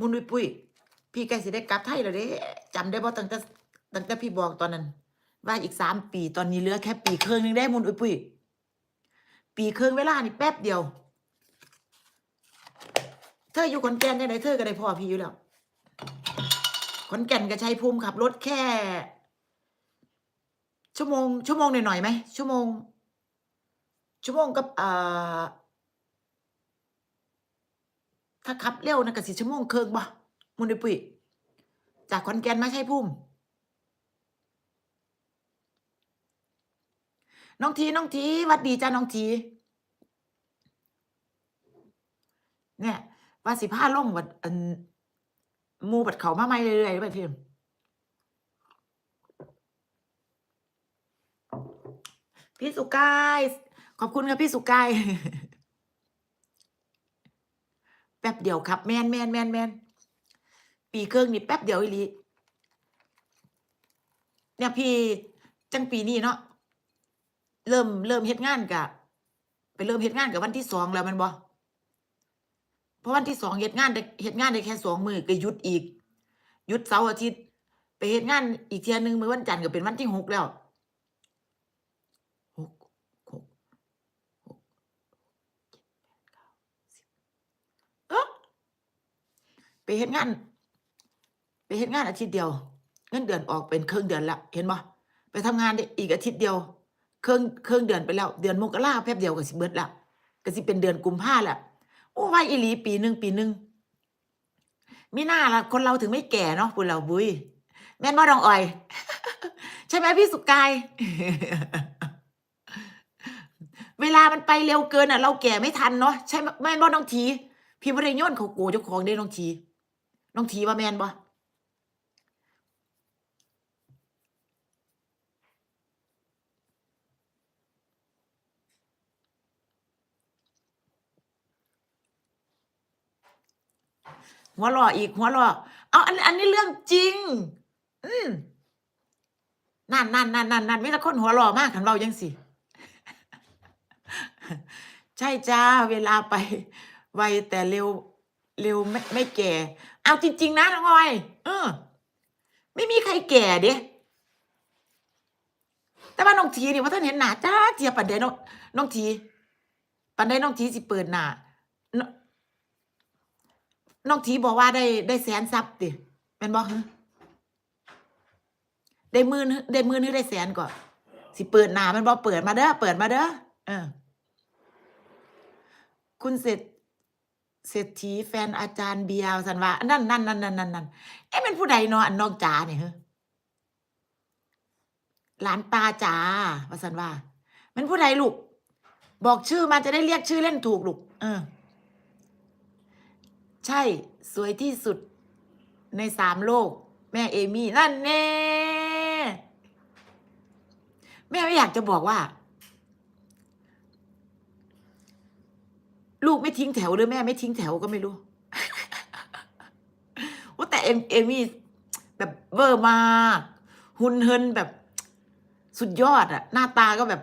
มุนปุ้ยปุ้ยพี่ใกล้สิได้กลับไทยแล้วเด้จำได้บ่ตั้งแต่ตั้งแต่พี่บอกตอนนั้น ว่าอีกสามปีตอนนี้เหลือแค่ปีครึ่งนึงได้มุนปุ้ยปุ้ยปีครึ่งเวลานี่แป๊บเดียว เธออยู่ขอนแก่นได้ไหนเธอก็ได้พ่อพี่อยู่แล้วขอนแก่นกับชัยภูมิขับรถแค่ ชั่วโมง ชั่วโมงหน่อยๆไหมชั่วโมง ชั่วโมงกับอ่า ถ้าขับเร็วนะก็สิชั่วโมงครึ่งบ่มุนปุยปุ้ยจากขอนแก่นมาชัยภูมิน้องทีน้องทีวัดดีจ้าน้องทีเนี่ยว่าสิผ้าล่งวัดอันมูบัดเขามาใหม่เรื่อยๆไปพี่พี่สุกาย ขอบคุณครับพี่สุกาย แป๊บเดียวครับ แมนแมนแมนแมนปีเครื่องนี่แป๊บเดียวอีลีเนี่ยพี่จังปีนี้เนาะเริ่มเริ่มเฮ็ดงานกะไปเริ่มเฮ็ดงานกับวันที่สองแล้วมันบ่เพราะวันที่สองเฮ็ดงานได้เฮ็ดงานได้แค่สองมือก็หยุดอีกหยุดเสาร์อาทิตย์ ไปเฮ็ดงานอีกเทียหนึงมือวันจันทร์ก็เป็นวันที่หกแล้วหกหกหกเจ็ดแปดเก้าสิบเอ้อ ไปเฮ็ดงาน ไปเฮ็ดงานอาทิตย์เดียว เงินเดือนออกเป็นครึ่งเดือนละเห็นบ่ไปทำงานได้อีกอาทิตย์เดียวครึ่งครึ่งเดือนไปแล้ว เดือนมกราแป๊บเดียวก็สิเบิดละก็สิเป็นเดือนกุมภาละโอ้ว่าอีหลีปีหนึ่งปีหนึ่งมีหน้าละคนเราถึงไม่แก่เนาะคุณเราบุยแม่นบ่ดองอ่อย ใช่ไหมพี่สุกาย เวลามันไปเร็วเกินอะ เราแก่ไม่ทันเนาะใช่ไหมแม่นบ่น้องที พี่บ่ได้โย้อนเขาโกเจ้าของเด้น้องที น้องทีว่าแมนบ่หัวเราะอีกหัวเราะเอาอันอันนี้เรื่องจริง อืมนั่นนั่นนั่นนั่นนั่นมีแต่คนหัวเราะมากขันเรายังสิใช่จ้าเวลาไป ไวแต่เร็ว เร็วไม่ไม่แก่ เอาจริง ๆ นะน้องออย เออ ไม่มีใครแก่เด้แต่ว่าน้องทีนี่ว่าท่านเห็นหนาจ้าเจียปันเดน้องน้องทีปันได้น้องทีสิเปิดหนาน้องทีบอกว่าได้ได้แสนซับติเป็นบอกฮะได้มื่นได้มื่นหรือได้แสนก่อนสิเปิดหนามันบอกเปิดมาเด้อเปิดมาเด้อเออ คุณเศรษ เศรษฐีแฟนอาจารย์เบียร์สันว่านนั่นนั่นนั่นนั่นนั่นนั่นเอ๊ะเป็นผู้ใดเนาะอันน้องจ๋าเนี่ยเฮ้หลานตาจ๋าว่าสันว่ามันผู้ใดลูก บอกชื่อมาจะได้เรียกชื่อเล่นถูกลูกเออ ใช่ สวยที่สุดในสามโลก แม่เอมี่นั่นแน่แม่ไม่อยากจะบอกว่า ลูกไม่ทิ้งแถวหรือแม่ไม่ทิ้งแถวก็ไม่รู้ว่าแต่เอมเอมี่แบบเวอร์มากหุนเฮินแบบสุดยอดอะหน้าตาก็แบบ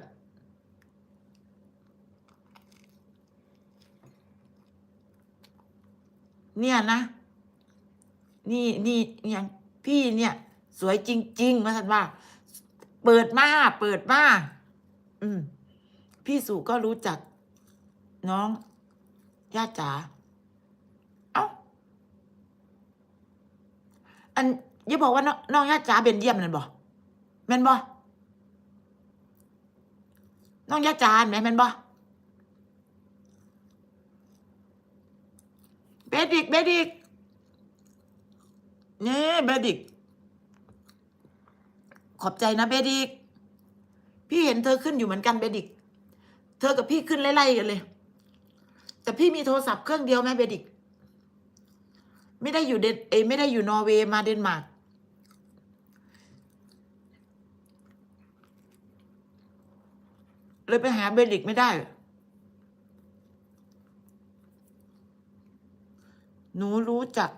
เนี่ยนะ นี่นี่อย่างพี่เนี่ย สวยจริงๆมาสันว่า เปิดมาเปิดมาอืม พี่สุก็รู้จักน้อง ย่าจ๋าเอ้าอันอย่าบอกว่าน้องน้องย่าจ๋าเบนเยี่ยมนั่นบ่แม่นบ่น้องย่าจ๋าแม่นแม่นบ่เบดิกเบดิกนี่เบดิกขอบใจนะเบดิกพี่เห็นเธอขึ้นอยู่เหมือนกันเบดิก เธอกับพี่ขึ้นไล่ๆกันเลย แต่พี่มีโทรศัพท์เครื่องเดียวแม่เบดิก ไม่ได้อยู่เดนเอไม่ได้อยู่นอร์เวย์มาเดนมาร์กเลยไปหาเบดิกไม่ได้ หนูรู้จัก